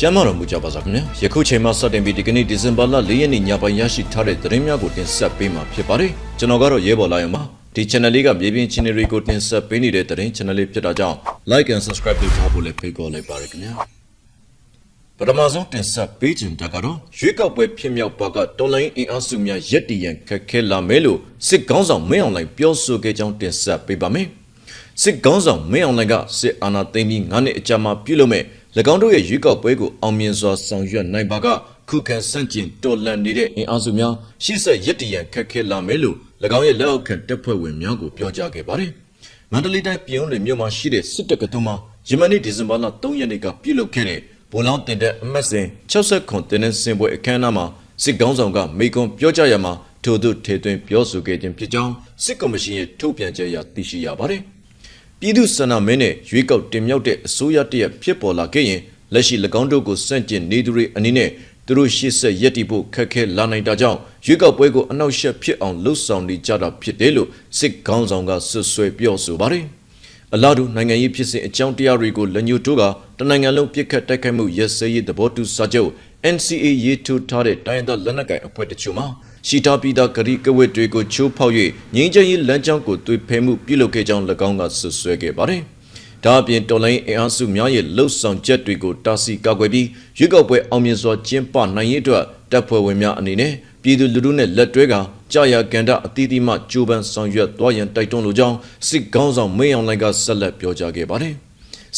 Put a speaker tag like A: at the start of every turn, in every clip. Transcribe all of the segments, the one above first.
A: ကျမ်းမာတော်မူကြပါစားခင်ဗျာယခုချိန်မှစတင်ပြီးဒီကနေ့ဒီဇင်ဘာလ၄ရက်နေ့ညပိုင်းရရှိထားတဲ့သတင်းများကိုတင်ဆက်ပေးမှာဖြစ်ပါတယ်ကျွန်တော်ကတော့ရဲဘော်လာရုံပါဒီ channel လေးကမြေပြင်ချင်းတွေကိုတင်ဆက်ပေးနေတဲ့သတင်း channel လေးဖြစ်တာကြောင့် like and subscribe လုပ်ထားဖို့လည်းဖိတ်ခေါ်လိုက်ပါရခင်ဗျာပထမဆုံးတင်ဆက်ပေးခြင်းတကတော့ရွေးကောက်ပွဲဖြစ်မြောက်ပါကတော်လိုင်းအင်အားစုများရက်တီရန်ခက်ခဲလာမယ်လို့စစ်ကောင်းဆောင်မင်းအောင်လှိုင်ပြောဆိုခဲ့ကြောင်းတင်ဆက်ပေးပါမယ်စစ်ကောင်းဆောင်မင်းအောင်လှိုင်ကစစ်အာဏာသိမ်းပြီး9နှစ်အကြာမှာပြုလုပ်မဲ့၎ င်းတို့ရဲ့ရွေးကောက်ပွဲကိုအောင်မြင်စွာဆောင်ရွက်နိုင်ပါကခုခံစန့်ကျင်တော်လှန်နေတဲ့အင်အားစုများရှေ့ဆက်ရက်တရန်ခက်ခဲလာမယ်လို့၎င်းရဲ့လက်အောက်ခံတပ်ဖွဲ့ဝင်များကိုပြောကြားခဲ့ပါတယ်။မန္တလေးတိုင်းပြည်ုံးလေမြို့မှာရှိတဲ့စစ်တပ်ကတုံးမှာယမန်နေ့ဒီဇင်ဘာလ3ရက်နေ့ကပြုလုပ်ခဲ့တဲ့ဘုံလောင်းတင်တဲ့အမတ်စဉ်60ခွန်တင်တဲ့စင်ပွဲအခမ်းအနားမှာစစ်ကောင်းဆောင်ကမိကွန်ပြောကြားရမှာထို့သူထေသွင်းပြောဆိုခဲ့ခြင်းဖြစ်ကြောင်းစစ်ကော်မရှင်ရဲ့ထုတ်ပြန်ချက်အရသိရှိရပါတယ်။ ပြည်သူ့ဆန္ဒမင်းနဲ့ရွေးကောက်တင်မြှောက်တဲ့အစိုးရတရက်ဖြစ်ပေါ်လာခဲ့ရင်လက်ရှိ၎င်းတို့ကိုစန့်ကျင်နေသူတွေအနေနဲ့သူတို့ရှေ့ဆက်ရက်တီဖို့ခက်ခဲလာနိုင်တာကြောင့်ရွေးကောက်ပွဲကိုအနောက်ရှက်ဖြစ်အောင်လှုပ်ဆောင်နေကြတာဖြစ်တယ်လို့စစ်ကောင်းဆောင်ကဆွဆွဲပြောဆိုပါတယ်။အလားတူနိုင်ငံရေးဖြစ်စဉ်အကြောင်းတရားတွေကိုလက်ညှိုးထိုးကတနိုင်ငံလုံးပြစ်ခတ်တိုက်ခိုက်မှုရက်စဲရေးသဘောတူစာချုပ် NCA ရေးထိုးထားတဲ့တိုင်းဒေသလက်နက်ကိုင်အဖွဲ့တချို့မှာ ရှိတာပြည်သားဂရိကဝတ်တွေကိုချိုးဖောက်၍ငင်းချင်ရေးလမ်းကြောင်းကိုသွေဖယ်မှုပြုလုပ်ခဲ့ကြောင်း၎င်းကဆွဆွဲခဲ့ပါတယ်။ဒါအပြင်တော်လိုင်းအင်အားစုများရဲ့လှုပ်ဆောင်ချက်တွေကိုတာစီကာကွယ်ပြီးရွေးကောက်ပွဲအောင်မြင်စွာကျင်းပနိုင်ရေးအတွက်တပ်ဖွဲ့ဝင်များအနေနဲ့ပြည်သူလူထုနဲ့လက်တွဲကကြာရကန်ဒအသီးသီးမှကြိုးပမ်းဆောင်ရွက်သွားရန်တိုက်တွန်းလိုကြောင်းစစ်ကောင်းဆောင်မင်းအောင်လှိုင်ကဆက်လက်ပြောကြားခဲ့ပါတယ်။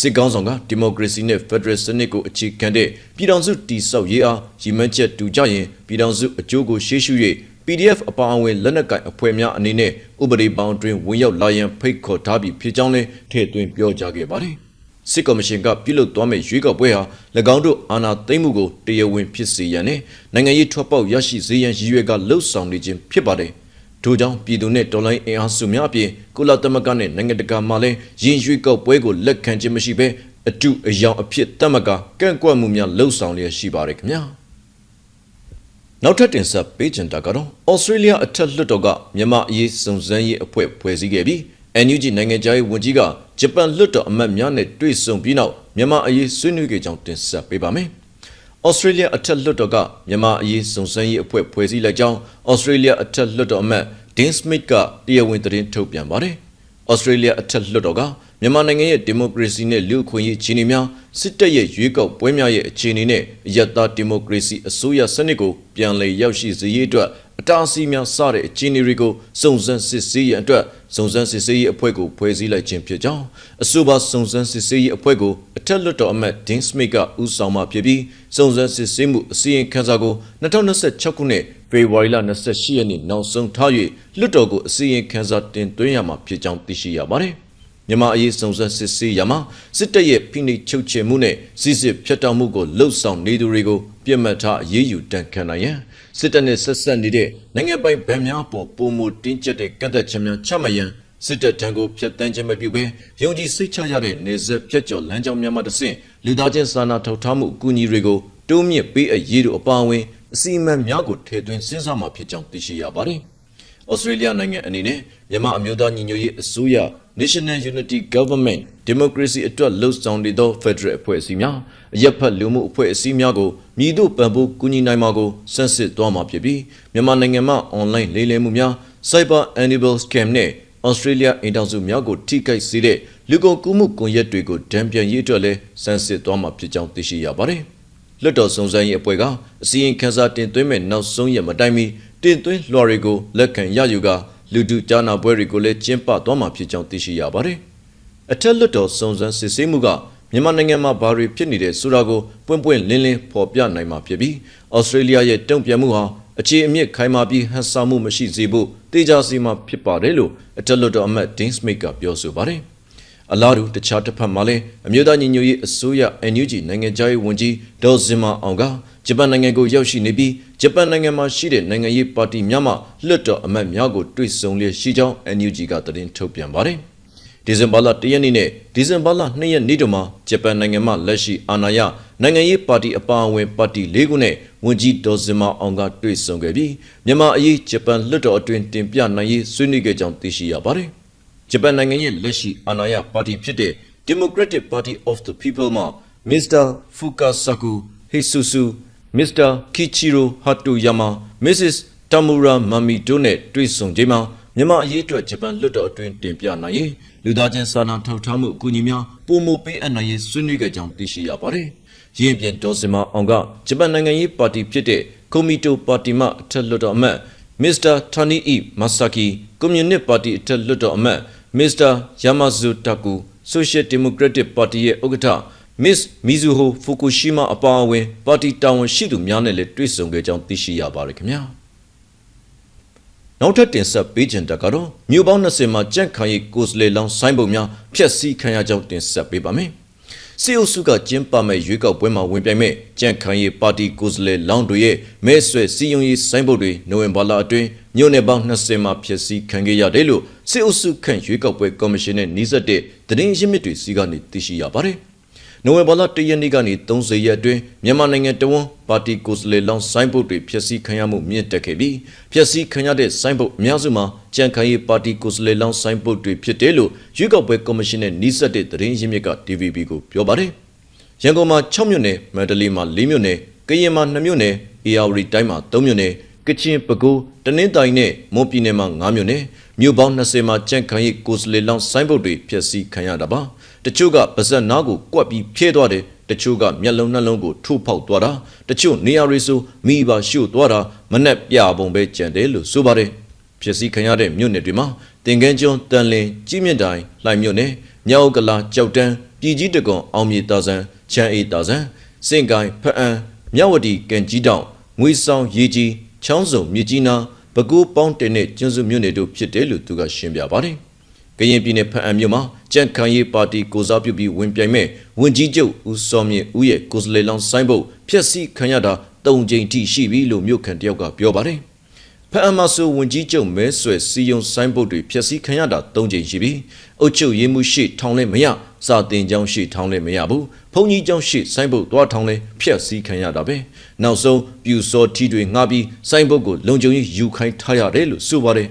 A: စစ်ကောင်းဆောင်ကဒီမိုကရေစီနဲ့ဖက်ဒရယ်စနစ်ကိုအခြေခံတဲ့ပြည်ထောင်စုတည်ဆောက်ရေးအားရည်မှန်းချက်တူကြရင်ပြည်ထောင်စုအကျိုးကိုရှေ့ရှု၍ PDF အပါအဝင်လက်နက်ကိုင်အဖွဲ့များအနေနဲ့ဥပဒေပေါင်းတွင်ဝင်ရောက်လာရန်ဖိတ်ခေါ်ထားပြီးဖြစ်ကြောင်းလည်းထည့်သွင်းပြောကြားခဲ့ပါတယ်။စစ်ကော်မရှင်ကပြုလုပ်သွားမယ့်ရွေးကောက်ပွဲဟာ၎င်းတို့အာဏာသိမ်းမှုကိုတရားဝင်ဖြစ်စေရန်နဲ့နိုင်ငံရေးထွက်ပေါက်ရရှိစေရန်ရည်ရွယ်ကလှုပ်ဆောင်နေခြင်းဖြစ်ပါတယ်။ ထို့ကြောင့်ပြည်သူနဲ့တော်လိုင်းအင်အားစုများအပြင်ကုလသမဂ္ဂနဲ့နိုင်ငံတကာမှလည်းရင်းရွေးကောက်ပွဲကိုလက်ခံခြင်းမရှိဘဲအတူအယောင်အဖြစ်တတ်မကကန့်ကွက်မှုများလှုပ်ဆောင်လျက်ရှိပါတယ်ခင်ဗျာ။နောက်ထပ်တင်ဆက်ပေးချင်တာကတော့ဩစတြေးလျအထက်လွှတ်တော်ကမြန်မာအရေးစုံစမ်းရေးအဖွဲ့ဖွဲ့စည်းခဲ့ပြီး NUG နိုင်ငံခြားရေးဝန်ကြီးကဂျပန်လွှတ်တော်အမတ်များနဲ့တွေ့ဆုံပြီးနောက်မြန်မာအရေးဆွေးနွေးခဲ့ကြောင်းတင်ဆက်ပေးပါမယ်။ ဩစတြေးလျအထက်လွှတ်တော်ကမြန်မာအရေးစုံစမ်းရေးအဖွဲ့ဖွဲ့စည်းလိုက်ကြောင်းဩစတြေးလျအထက်လွှတ်တော်အမတ်ဒင်းစမစ်ကတရားဝင်သတင်းထုတ်ပြန်ပါတယ်။ဩစတြေးလျအထက်လွှတ်တော်ကမြန်မာနိုင်ငံရဲ့ဒီမိုကရေစီနဲ့လူ့အခွင့်အရေးခြေအနေများစစ်တပ်ရဲ့ရွေးကောက်ပွဲများရဲ့အခြေအနေနဲ့အယက်သားဒီမိုကရေစီအစိုးရစနစ်ကိုပြန်လည်ရောက်ရှိစေရေးအတွက်အတားအဆီးများစတဲ့အခြေအနေတွေကိုစုံစမ်းစစ်ဆေးရန်အတွက်စုံစမ်းစစ်ဆေးရေးအဖွဲ့ကိုဖွဲ့စည်းလိုက်ခြင်းဖြစ်ကြောင်းအဆိုပါစုံစမ်းစစ်ဆေးရေးအဖွဲ့ကိုအထက်လွှတ်တော်အမတ်ဒင်းစမစ်ကဦးဆောင်မှဖြစ်ပြီး စုံစမ်းစစ်ဆေးမှုအစီရင်ခံစာကို2026ခုနှစ်ဖေဖော်ဝါရီလ28ရက်နေ့နောက်ဆုံးထား၍လွှတ်တော်ကိုအစီရင်ခံစာတင်သွင်းရမှာဖြစ်ကြောင်းသိရှိရပါတယ်။မြန်မာအရေးစုံစမ်းစစ်ဆေးရမှာစစ်တပ်ရဲ့ဖိနှိပ်ချုပ်ချယ်မှုနဲ့စစ်စစ်ဖျက်တောက်မှုကိုလှုပ်ဆောင်နေသူတွေကိုပြစ်မှတ်ထားအရေးယူတန်ခံနိုင်ရန်စစ်တပ်နဲ့ဆက်ဆက်နေတဲ့နိုင်ငံပိုင်ဗန်များပေါ်ပုံမတင်းကျပ်တဲ့ကန့်သက်ချက်များချမှတ်ရန် စစ်တပ်ထံကိုဖျက်တမ်းခြင်းမပြုဘဲယုံကြည်စိတ်ချရတဲ့နေဆက်ဖျက်ကျော်လမ်းကြောင်းများမှတဆင့်လူသားချင်းစာနာထောက်ထားမှုအကူအညီတွေကိုတိုးမြင့်ပေးအပ်ရေးတို့အပါအဝင်အစီအမံများကိုထည့်သွင်းစဉ်းစားမှာဖြစ်ကြောင်းသိရှိရပါတယ်။ဩစတြေးလျနိုင်ငံအနေနဲ့မြန်မာအမျိုးသားညီညွတ်ရေးအစိုးရ National Unity Government Democracy အတွက်လှုပ်ဆောင်နေသော Federal အဖွဲ့အစည်းများအရက်ဖက်လူမှုအဖွဲ့အစည်းများကိုမြည်တို့ပံ့ပိုးကူညီနိုင်မှာကိုစန့်စစ်သွားမှာဖြစ်ပြီးမြန်မာနိုင်ငံမှာ online လိမ်လည်မှုများ Cyber Enabled Scam နဲ့ Australia အင်တာစုများကိုထိခိုက်စေတဲ့လူကုန်ကူးမှုကွန်ရက်တွေကိုဒဏ်ပြန်ရေးအတွက်လည်းစန့်စစ်သွားမှာဖြစ်ကြောင်းသိရှိရပါတယ်။လွတ်တော်စုံစမ်းရေးအဖွဲ့ကအစီရင်ခံစာတင်သွင်းမဲ့နောက်ဆုံးရက်မတိုင်မီတင်သွင်းလွှာတွေကိုလက်ခံရယူကလူထုကြားနာပွဲတွေကိုလည်းကျင်းပသွားမှာဖြစ်ကြောင်းသိရှိရပါတယ်။အထက်လွတ်တော်စုံစမ်းစစ်ဆေးမှုကမြန်မာနိုင်ငံမှာဘာတွေဖြစ်နေတဲ့ဆိုတာကိုပွင့်ပွင့်လင်းလင်းဖော်ပြနိုင်မှာဖြစ်ပြီးဩစတြေးလျရဲ့တုံ့ပြန်မှုဟာ အခြေအမြစ်ခိုင်မာပြီးဟန်ဆောင်မှုမရှိစေဖို့တေချာစီမှာဖြစ်ပါတယ်လို့အထက်လွတ်တော်အမတ်ဒင်းစမစ်ကပြောဆိုပါတယ်။အလားတူတခြားတစ်ဖက်မှာလည်းအမျိုးသားညီညွတ်ရေးအစိုးရ NUG နိုင်ငံခြားရေးဝန်ကြီးဒေါ်စင်မာအောင်ကဂျပန်နိုင်ငံကိုရောက်ရှိနေပြီးဂျပန်နိုင်ငံမှာရှိတဲ့နိုင်ငံရေးပါတီများမှလွှတ်တော်အမတ်များကိုတွေ့ဆုံလျက်ရှိကြောင်း NUG ကသတင်းထုတ်ပြန်ပါတယ်။ ဒီဇင်ဘာလ1ရက်နေ့နဲ့ဒီဇင်ဘာလ2ရက်နေ့တို့မှာဂျပန်နိုင်ငံမှလက်ရှိအာဏာရနိုင်ငံရေးပါတီအပါအဝင်ပါတီ၄ခုနဲ့ဝန်ကြီးဒေါ်စင်မာအောင်ကတွေ့ဆုံခဲ့ပြီးမြန်မာအရေးဂျပန်လွှတ်တော်အတွင်းတင်ပြနိုင်ရေးဆွေးနွေးခဲ့ကြောင်းသိရှိရပါတယ်။ဂျပန်နိုင်ငံရဲ့လက်ရှိအာဏာရပါတီဖြစ်တဲ့ Democratic Party of the People မှ Mr. Fukasaku Hisusu Mr. Kichiro Hatoyama Mrs. Tamura Mami တို့နဲ့တွေ့ဆုံချိန်မှာ မြန်မာအရေးအတွက်ဂျပန်လွတ်တော်အတွင်းတင်ပြနိုင်ရေးလူသားချင်းစာနာထောက်ထားမှုအကူအညီများပုံမပေးအပ်နိုင်ရေးဆွေးနွေးကြကြောင်းသိရှိရပါတယ်။ရင်းပြန်ဒေါ်စင်မအောင်ကဂျပန်နိုင်ငံရေးပါတီဖြစ်တဲ့ကွန်မီတိုပါတီမှအထက်လွတ်တော်အမတ် Mr. Tani E. Masaki ကွန်မြူနစ်ပါတီအထက်လွတ်တော်အမတ် Mr. Yamazu Taku Social Democratic Party ရဲ့ဥက္ကဋ္ဌ Miss Mizuho Fukushima အပါအဝင်ပါတီတာဝန်ရှိသူများနဲ့လည်းတွေ့ဆုံခဲ့ကြောင်းသိရှိရပါတယ်ခင်ဗျာ နောက်ထပ်တင်ဆက်ပေးခြင်းတက်ကတော့မြို့ပေါင်း20မှာကြန့်ခိုင်ရီကိုစလေလောင်းဆိုင်းပုံများဖျက်ဆီးခံရကြောင်းတင်ဆက်ပေးပါမယ်စီအိုစုကကျင်းပမဲ့ရွေးကောက်ပွဲမှာဝင်ပြိုင်မဲ့ကြန့်ခိုင်ရီပါတီကိုစလေလောင်းတို့ရဲ့မဲဆွဲစီယုံရေးဆိုင်းပုတ်တွေနိုဝင်ဘာလအတွင်းမြို့နယ်ပေါင်း20မှာဖျက်ဆီးခံခဲ့ရတယ်လို့စီအိုစုခန့်ရွေးကောက်ပွဲကော်မရှင်နဲ့နှိစက်တဲ့သတင်းရင်းမြစ်တွေစီကနေသိရှိရပါတယ် နိုဝင်ဘာလ၁ရက်နေ့ကနေ30ရက်အတွင်းမြန်မာနိုင်ငံတဝန်းပါတီကိုယ်စားလှယ်လောင်းဆိုင်းဘုတ်တွေဖျက်ဆီးခံရမှုမြင့်တက်ခဲ့ပြီးဖျက်ဆီးခံရတဲ့ဆိုင်းဘုတ်အများစုမှာကြံခိုင်ရေးပါတီကိုယ်စားလှယ်လောင်းဆိုင်းဘုတ်တွေဖြစ်တယ်လို့ရွေးကောက်ပွဲကော်မရှင်နဲ့နှိစက်တဲ့သတင်းရင်းမြစ်က TVB ကိုပြောပါတယ်။ရန်ကုန်မှာ6မြို့နယ်၊မန္တလေးမှာ4မြို့နယ်၊ကရင်မှာ2မြို့နယ်၊အေရဝတီတိုင်းမှာ3မြို့နယ်၊ကချင်ပဲခူးတနင်္သာရီနဲ့မွန်ပြည်နယ်မှာ9မြို့နယ် မြို့ပေါင်း20မှာကြန့်ခိုင်ရေးကိုယ်စားလှယ်လောင်းဆိုင်းဘုတ်တွေဖျက်ဆီးခံရတာပါတချို့ကပါဇက်နားကိုကွက်ပြီးဖြဲသွားတယ်တချို့ကမျက်လုံးနှလုံးကိုထိုးဖောက်သွားတာတချို့နေရာတွေဆိုမိဘရှို့သွားတာမနဲ့ပြပုံပဲကြံတယ်လို့ဆိုပါတယ်ဖျက်ဆီးခံရတဲ့မြို့နယ်တွေမှာတင်ကန်းကျွန်းတန်လင်းကြီးမြင့်တိုင်လှိုင်မြို့နယ်ညောင်ကလာကြောက်တန်းပြည်ကြီးတကွန်အောင်မြေတာဆန်ချမ်းအေးတာဆန်စင်ကိုင်းဖအံမြဝတီကံကြီးတောင်ငွေဆောင်ရေကြီးချောင်းစုံမြကြီးနာ ပဲခူးပေါင်းတင်တဲ့ကျွန်းစုမြို့နယ်တို့ဖြစ်တယ်လို့သူကရှင်းပြပါတယ်ကရင်ပြည်နယ်ဖအံမြို့မှာကြန့်ခိုင်ရေးပါတီကိုစားပြုပြီးဝင်ပြိုင်မဲ့ဝင်ကြီးချုပ်ဦးစောမြင့်ဦးရဲ့ကိုယ်စားလှယ်လောင်းဆိုင်းဘုတ်ဖျက်ဆီးခံရတာ၃ကြိမ်ထိရှိပြီလို့မြို့ခံတယောက်ကပြောပါတယ်ဖအံမှာဆိုဝင်ကြီးချုပ်မဲဆွယ်စီယုံဆိုင်းဘုတ်တွေဖျက်ဆီးခံရတာ၃ကြိမ်ရှိပြီအုတ်ချုပ်ရေးမှုရှိထောင်လဲမရ စာတင်ကျောင်းရှိထောင်လဲမရဘူးဘုံကြီးကျောင်းရှိဆိုင်းဘုတ်သွားထောင်လဲဖျက်ဆီးခံရတာပဲနောက်ဆုံးပြူစောထီတွေငှားပြီးဆိုင်းဘုတ်ကိုလုံခြုံရေးယူခိုင်းထားရတယ်လို့ဆိုပါတယ်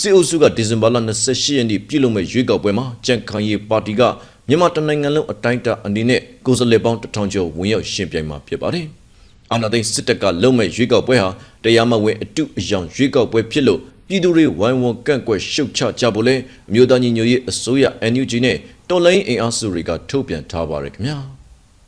A: စစ်အုပ်စုကဒီဇင်ဘာလ28ရက်နေ့ပြည်လုံးမဲ့ရွေးကောက်ပွဲမှာကြံ့ခိုင်ရေးပါတီကမြန်မာတနိုင်ငံလုံးအတိုင်းအတာအနေနဲ့ကိုယ်စားလှယ်ပေါင်းတထောင်ကျော်ဝင်ရောက်ရှင်ပြိုင်မှာဖြစ်ပါတယ်။အာဏာသိမ်းစစ်တပ်ကလုံမဲ့ရွေးကောက်ပွဲဟာတရားမဝင်အတုအယောင်ရွေးကောက်ပွဲဖြစ်လို့ ပြည်သူတွေဝိုင်းဝန်းကန့်ကွက်ရှုတ်ချကြဖို့လဲအမျိုးသားညီညွတ်ရေးအစိုးရ NUG နဲ့တော်လိုင်းအင်အားစုတွေကထုတ်ပြန်ထားပါရခင်ဗျာ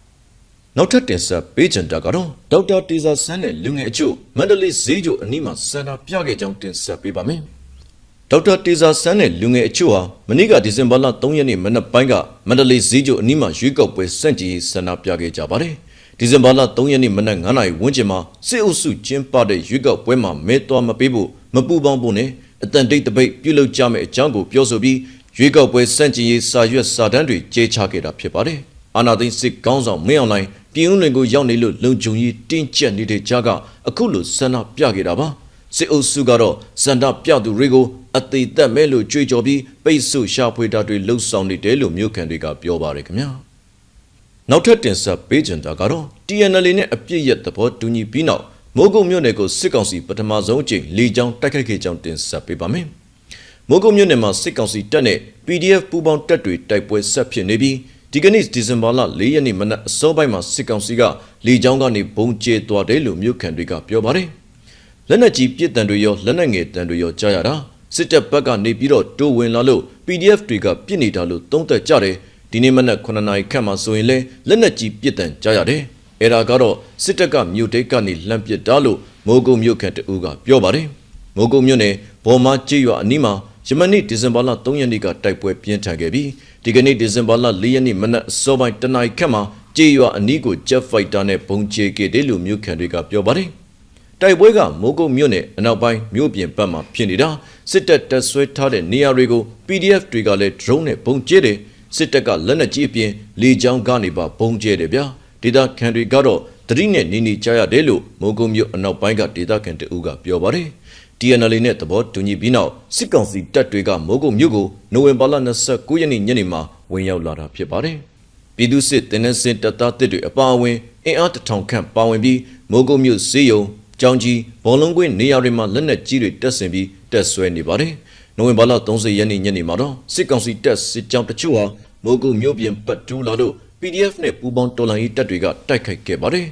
A: ။နောက်ထပ်တင်ဆက်ပေးချင်တာကတော့ဒေါက်တာတေဇာဆန်းနဲ့လူငယ်အချို့မန္တလေးဈေးကျိုအနီးမှာစန္ဒပြခဲ့ကြောင်းတင်ဆက်ပေးပါမယ်။ဒေါက်တာတေဇာဆန်းနဲ့လူငယ်အချို့ဟာမနေ့ကဒီဇင်ဘာလ3ရက်နေ့မနက်ပိုင်းကမန္တလေးဈေးကျိုအနီးမှာရွေးကောက်ပွဲစန့်ကျင်ရေးဆန္ဒပြခဲ့ကြပါတယ်။ဒီဇင်ဘာလ3ရက်နေ့မနက်9:00နာရီဝန်းကျင်မှာစစ်အုပ်စုကျင်းပတဲ့ရွေးကောက်ပွဲမှာမဲသွားမပေးဖို့ မပူပေါင်းဖို့နဲ့အတန်တိတ်တပိတ်ပြုလုပ်ကြမယ့်အကြောင်းကိုပြောဆိုပြီးရွေးကောက်ပွဲစန့်ကျင်ရေးစာရွက်စာတမ်းတွေကြေချခဲ့တာဖြစ်ပါတယ်။အာနာသိန်းစစ်ကောင်းဆောင်မင်းအောင်လှိုင်ပြည်ဦးလွင်ကိုရောက်နေလို့လုံခြုံရေးတင်းကျပ်နေတဲ့ကြားကအခုလိုဆန္ဒပြခဲ့တာပါ။စစ်အုပ်စုကတော့စန္ဒပြသူတွေကိုအသေးသက်မဲ့လို့ကြွေးကြော်ပြီးပိတ်ဆို့ရှာဖွေတာတွေလှုပ်ဆောင်နေတယ်လို့မြို့ခံတွေကပြောပါတယ်ခင်ဗျာနောက်ထပ်တင်ဆက်ပေးကြတာကတော့ TNL နဲ့အပြစ်ရက်သဘောတူညီပြီးနောက် မိုးကုတ်မြို့နယ်ကိုစစ်ကောင်စီပထမဆုံးအကြိမ်လေကြောင်းတိုက်ခိုက်ခဲ့ကြောင်းတင်ဆက်ပေးပါမယ်မိုးကုတ်မြို့နယ်မှာစစ်ကောင်စီတပ်နဲ့ PDF ပူးပေါင်းတပ်တွေတိုက်ပွဲဆက်ဖြစ်နေပြီးဒီကနေ့ဒီဇင်ဘာလ၄ရက်နေ့မနက်အစောပိုင်းမှာစစ်ကောင်စီကလေကြောင်းကနေဘုံကျဲသွားတယ်လို့မြို့ခံတွေကပြောပါတယ်လက်နက်ကြီးပစ်တံတွေရောလက်နက်ငယ်တံတွေရောကြားရတာစစ်တပ်ဘက်ကနေပြီးတော့တိုးဝင်လာလို့ PDF တွေကပြစ်နေတာလို့သုံးသက်ကြတယ်ဒီနေ့မနက်9နာရီခန့်မှာဆိုရင်လဲလက်နက်ကြီးပြစ်တံကြားရတယ် အဲ့ဒါကတော့စစ်တပ်ကမြို့တိတ်ကနေလှမ်းပစ်တာလို့မိုးကုံမြို့ခံတအူးကပြောပါတယ်မိုးကုံမြို့နယ်ဘော်မာကြေးရွာအနီးမှာယမနေ့ဒီဇင်ဘာလ3ရက်နေ့ကတိုက်ပွဲပြင်းထန်ခဲ့ပြီးဒီကနေ့ဒီဇင်ဘာလ4ရက်နေ့မနက်အစောပိုင်းတနာရီခန့်မှာကြေးရွာအနီးကို Jet Fighter နဲ့ပုံချေခဲ့တယ်လို့မြို့ခံတွေကပြောပါတယ်တိုက်ပွဲကမိုးကုတ်မြို့နယ်အနောက်ပိုင်းမြို့ပြင်ဘက်မှာဖြစ်နေတာစစ်တပ်တပ်ဆွဲထားတဲ့နေရာတွေကို PDF တွေကလည်း drone နဲ့ပုံကျဲတယ်စစ်တပ်ကလက်နက်ကြီးအပြင်လေကြောင်းကနေပါပုံကျဲတယ်ဗျာ ဒေတာခန်တွေကတော့တတိနဲ့နေနေကြရတယ်လို့မိုးကုတ်မြို့အနောက်ပိုင်းကဒေတာခန်တအူးကပြောပါတယ် TNL နဲ့သဘောတူညီပြီးနောက်စစ်ကောင်စီတပ်တွေကမိုးကုတ်မြို့ကိုနိုဝင်ဘာလ29ရက်နေ့ညနေမှာဝင်ရောက်လာတာဖြစ်ပါတယ်ပြည်သူစစ်တင်းနှင်းစစ်တပ်သားတစ်တွေအပါအဝင်အင်အားတထောင်ခန့်ပါဝင်ပြီးမိုးကုတ်မြို့စေယုံကြောင်ကြီးဘောလုံးကွင်းနေရာတွေမှာလက်နက်ကြီးတွေတက်ဆင်ပြီးတက်ဆွဲနေပါတယ်။နိုဝင်ဘာလ30ရက်နေ့ညနေမှာတော့စစ်ကောင်စီတပ်စစ်ကြောင်းတချို့ဟာမိုးကုတ်မြို့ပြင်ပတ်တူးလာလို့ PDF နဲ့ပူးပေါင်းတော်လှန်ရေးတပ်တွေကတိုက်ခိုက်ခဲ့ပါတယ်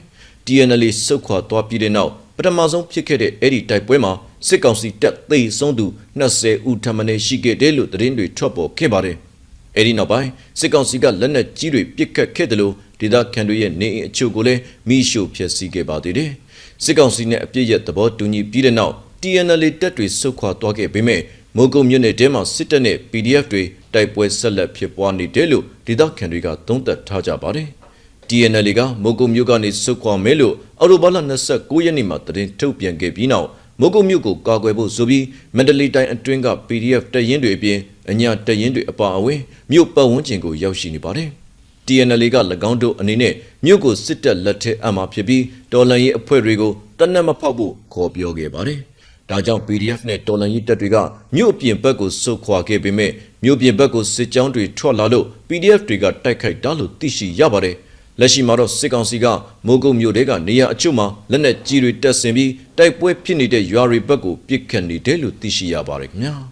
A: TNL စုတ်ခွာသွားပြီးတဲ့နောက်ပထမဆုံးဖြစ်ခဲ့တဲ့အဲ့ဒီတိုက်ပွဲမှာစစ်ကောင်စီတပ်သေဆုံးသူ20ဦးထပ်မံရှိခဲ့တယ်လို့သတင်းတွေထွက်ပေါ်ခဲ့ပါတယ်အဲ့ဒီနောက်ပိုင်းစစ်ကောင်စီကလက်နက်ကြီးတွေပစ်ခတ်ခဲ့တယ်လို့ဒေသခံတွေရဲ့နေအိမ်အချို့ကိုလည်းမိရှို့ဖျက်ဆီးခဲ့ပါသေးတယ်စစ်ကောင်စီနဲ့အပြစ်ရဲ့သဘောတူညီပြီးတဲ့နောက် TNL တပ်တွေစုတ်ခွာသွားခဲ့ပေမဲ့မိုးကုံမြို့နယ်ထဲမှာစစ်တပ်နဲ့ PDF တွေ တိုက်ပွဲဆက်လက်ဖြစ်ပွားနေတယ်လို့ဒေသခံတွေကသုံးသပ်ထားကြပါတယ်။ TNL ကမိုးကုံမြို့ကနေစုတ်ခွာမယ်လို့အော်တိုဘာလ29ရက်နေ့မှာသတင်းထုတ်ပြန်ခဲ့ပြီးနောက်မိုးကုံမြို့ကိုကာကွယ်ဖို့ဆိုပြီးမန္တလေးတိုင်းအတွင်းက PDF တပ်ရင်းတွေအပြင်အညာတပ်ရင်းတွေအပါအဝင်မြို့ပတ်ဝန်းကျင်ကိုရောက်ရှိနေပါတယ်။ TNL က၎င်းတို့အနေနဲ့မြို့ကိုစစ်တပ်လက်ထက်အမှဖြစ်ပြီးတော်လှန်ရေးအဖွဲ့တွေကိုတနက်မဖောက်ဖို့ခေါ်ပြောခဲ့ပါတယ်။ဒါကြောင့် PDF နဲ့တော်လှန်ရေးတပ်တွေကမြို့အပြင်ဘက်ကိုဆုတ်ခွာခဲ့ပေမဲ့ မြို့ပြင်ဘက်ကိုစစ်ကြောင်းတွေထွက်လာလို့ PDF တွေကတိုက်ခိုက်တာလို့သိရှိရပါတယ်။လက်ရှိမှာတော့စစ်ကောင်စီကမိုးကုတ်မြို့တဲကနေရာအချို့မှာလက်နက်ကြီးတွေတက်ဆင်ပြီးတိုက်ပွဲဖြစ်နေတဲ့ရွာတွေဘက်ကိုပစ်ခတ်နေတယ်လို့သိရှိရပါတယ်ခင်ဗျာ။